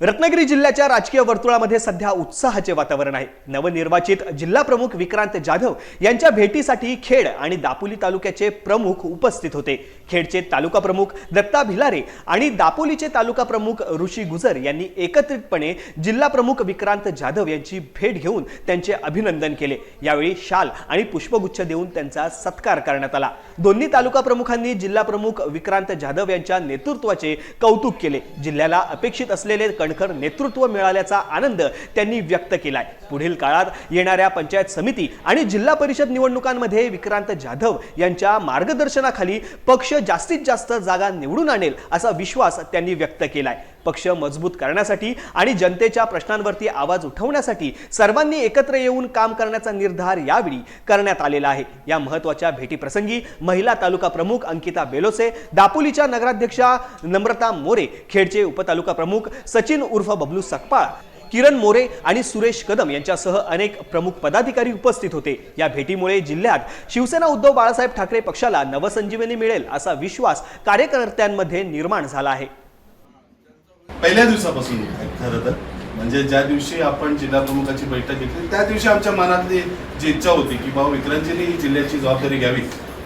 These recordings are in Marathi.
रत्नागिरी जिल्ह्याच्या राजकीय वर्तुळामध्ये सध्या उत्साहाचे वातावरण आहे. नवनिर्वाचित जिल्हा प्रमुख विक्रांत जाधव यांच्या भेटीसाठी खेड आणि दापोली तालुक्याचे प्रमुख उपस्थित होते. खेडचे तालुका प्रमुख दत्ता भिलारे आणि दापोलीचे तालुका प्रमुख ऋषी गुजर यांनी एकत्रितपणे जिल्हा प्रमुख विक्रांत जाधव यांची भेट घेऊन त्यांचे अभिनंदन केले. यावेळी शाल आणि पुष्पगुच्छ देऊन त्यांचा सत्कार करण्यात आला. दोन्ही तालुका प्रमुखांनी जिल्हा प्रमुख विक्रांत जाधव यांच्या नेतृत्वाचे कौतुक केले. जिल्ह्याला अपेक्षित असलेले कणखर नेतृत्व मिळाल्याचा आनंद त्यांनी व्यक्त केलाय. पुढील काळात येणाऱ्या पंचायत समिती आणि जिल्हा परिषद निवडणुकांमध्ये विक्रांत जाधव यांच्या मार्गदर्शनाखाली पक्ष जास्तीत जास्त जागा निवडून आणेल असा विश्वास त्यांनी व्यक्त केलाय. पक्ष मजबूत करण्यासाठी आणि जनतेच्या प्रश्नांवरती आवाज उठवण्यासाठी सर्वांनी एकत्र येऊन काम करण्याचा निर्धार यावेळी करण्यात आलेला आहे. या महत्त्वाच्या भेटीप्रसंगी महिला तालुका प्रमुख अंकिता बेलोसे दापोलीच्या नगराध्यक्षा नम्रता मोरे खेडचे उपतालुका प्रमुख सचिन उर्फ बबलू सकपाळ किरण मोरे आणि सुरेश कदम यांच्यासह अनेक प्रमुख पदाधिकारी उपस्थित होते. या भेटीमुळे जिल्ह्यात शिवसेना उद्धव बाळासाहेब ठाकरे पक्षाला नवसंजीवनी मिळेल असा विश्वास कार्यकर्त्यांमध्ये निर्माण झाला आहे. पहिल्या दिवसापासून. खरं तर. म्हणजे ज्या दिवशी आपण जिल्हा प्रमुखाची बैठक घेतली त्या दिवशी आमच्या मनातली जी इच्छा होती की बाबा विक्रांतजींनी ही जिल्ह्याची जबाबदारी घ्यावी.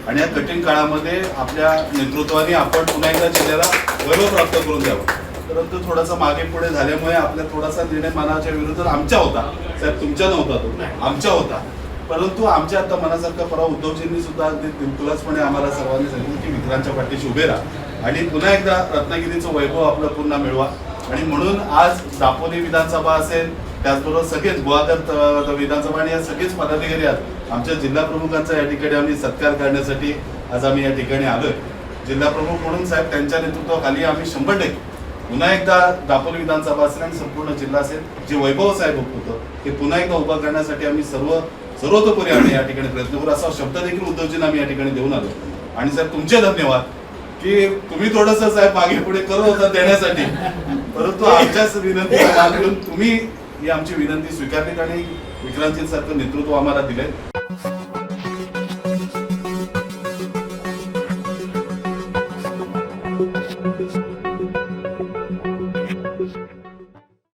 आणि या कठीण काळामध्ये आपल्या नेतृत्वाने आपण पुन्हा एकदा जिल्ह्याला गौरव प्राप्त करून द्यावं परंतु थोडासा मागे पुढे झाल्यामुळे आपल्या थोडासा निर्णय मनाच्या विरुद्ध आमच्या होता. साहेब तुमच्या नव्हता तो. आमच्या होता. परंतु आमच्या आता मनासारखा परवा उद्धवजींनी सुद्धा अगदी दिलखुलासपणे आम्हाला सर्वांनी सांगितलं की मित्रांच्या पाठीशी उभे राहा. आणि पुन्हा एकदा रत्नागिरीचं वैभव आपलं पुन्हा मिळवा. आणि म्हणून आज दापोली विधानसभा असेल त्याचबरोबर सगळेच गुहागर विधानसभा आणि या सगळेच पदाधिकारी आहेत आमच्या जिल्हा प्रमुखांचा या ठिकाणी आम्ही सत्कार करण्यासाठी आज आम्ही या ठिकाणी आलोय. जिल्हा प्रमुख म्हणून साहेब त्यांच्या नेतृत्वाखाली आम्ही शंभर टक्के. पुन्हा एकदा दापोली विधानसभा असेल आणि संपूर्ण जिल्हा असेल जे वैभव साहेब होतं ते पुन्हा एकदा उभा करण्यासाठी आम्ही सर्व सर्वतोपरी आम्ही या ठिकाणी प्रयत्न करू. असा शब्द देखील उद्धवजींना आम्ही या ठिकाणी देऊन आलो. आणि साहेब तुमचे धन्यवाद की तुम्ही थोडस साहेब मागे पुढे करत होता देण्यासाठी. परंतु आमच्याच विनंती मागून तुम्ही ही आमची विनंती स्वीकारली आणि विक्रांतजी सारखं नेतृत्व आम्हाला दिलंय.